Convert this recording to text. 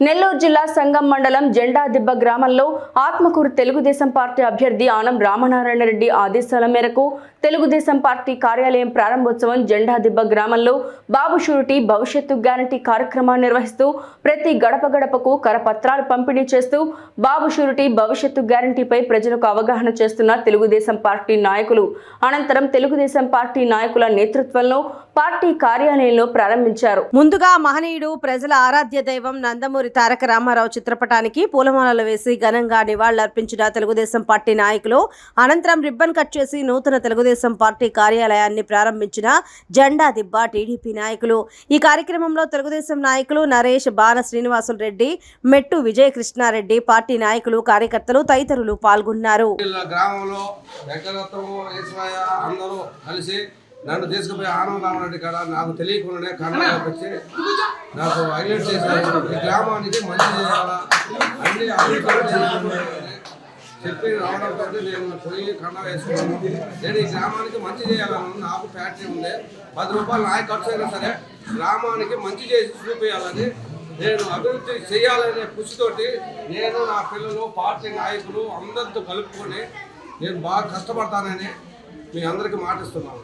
నెల్లూరు జిల్లా సంగం మండలం జెండా దిబ్బ గ్రామంలో ఆత్మకూరు తెలుగుదేశం పార్టీ అభ్యర్థి ఆనం రామనారాయణ రెడ్డి ఆదేశాల మేరకు తెలుగుదేశం పార్టీ కార్యాలయం ప్రారంభోత్సవం జెండా దిబ్బ గ్రామంలో బాబు షూరిటీ భవిష్యత్తు గ్యారంటీ కార్యక్రమాన్ని నిర్వహిస్తూ ప్రతి గడప గడపకు కరపత్రాలు పంపిణీ చేస్తూ బాబు షూరిటీ భవిష్యత్తు గ్యారంటీపై ప్రజలకు అవగాహన చేస్తున్న తెలుగుదేశం పార్టీ నాయకులు. అనంతరం తెలుగుదేశం పార్టీ నాయకుల నేతృత్వంలో పార్టీ కార్యాలయంలో ప్రారంభించారు. ముందుగా మహనీయుడు ప్రజల ఆరాధ్య దైవం నందమూరి తారక రామారావు చిత్రపటానికి పూలమాలలు వేసి ఘనంగా నివాళులర్పించిన తెలుగుదేశం పార్టీ నాయకులు అనంతరం రిబ్బన్ కట్ చేసి నూతన తెలుగుదేశం పార్టీ కార్యాలయాన్ని ప్రారంభించిన జెండా దిబ్బ టీడీపీ నాయకులు. ఈ కార్యక్రమంలో తెలుగుదేశం నాయకులు నరేష్ బాల శ్రీనివాసులు రెడ్డి మెట్టు విజయకృష్ణారెడ్డి పార్టీ నాయకులు కార్యకర్తలు తదితరులు పాల్గొన్నారు. గ్రామంలో అందరూ కలిసి నన్ను తీసుకుపోయి ఆనందరామరెడ్డి కాడ నాకు తెలియకుండానే కర్ణాటక వచ్చి నాకు హైలైట్ చేశారు. ఈ గ్రామానికి మంచి చేయాలా? అన్ని అభివృద్ధి చెప్పి చెప్పి రావడంతో నేను పోయి కన్నా వేసుకున్నాను. నేను ఈ గ్రామానికి మంచి చేయాలని నాకు ఫ్యాక్టరీ ఉంది పది రూపాయలు నాయ ఖర్చు అయినా సరే గ్రామానికి మంచి చేసి చూపించాలని నేను అభివృద్ధి చేయాలనే కృషితోటి నేను నా పిల్లలు పార్టీ నాయకులు అందరితో కలుపుకొని నేను బాగా కష్టపడతానని మీ అందరికీ మాటిస్తున్నాను.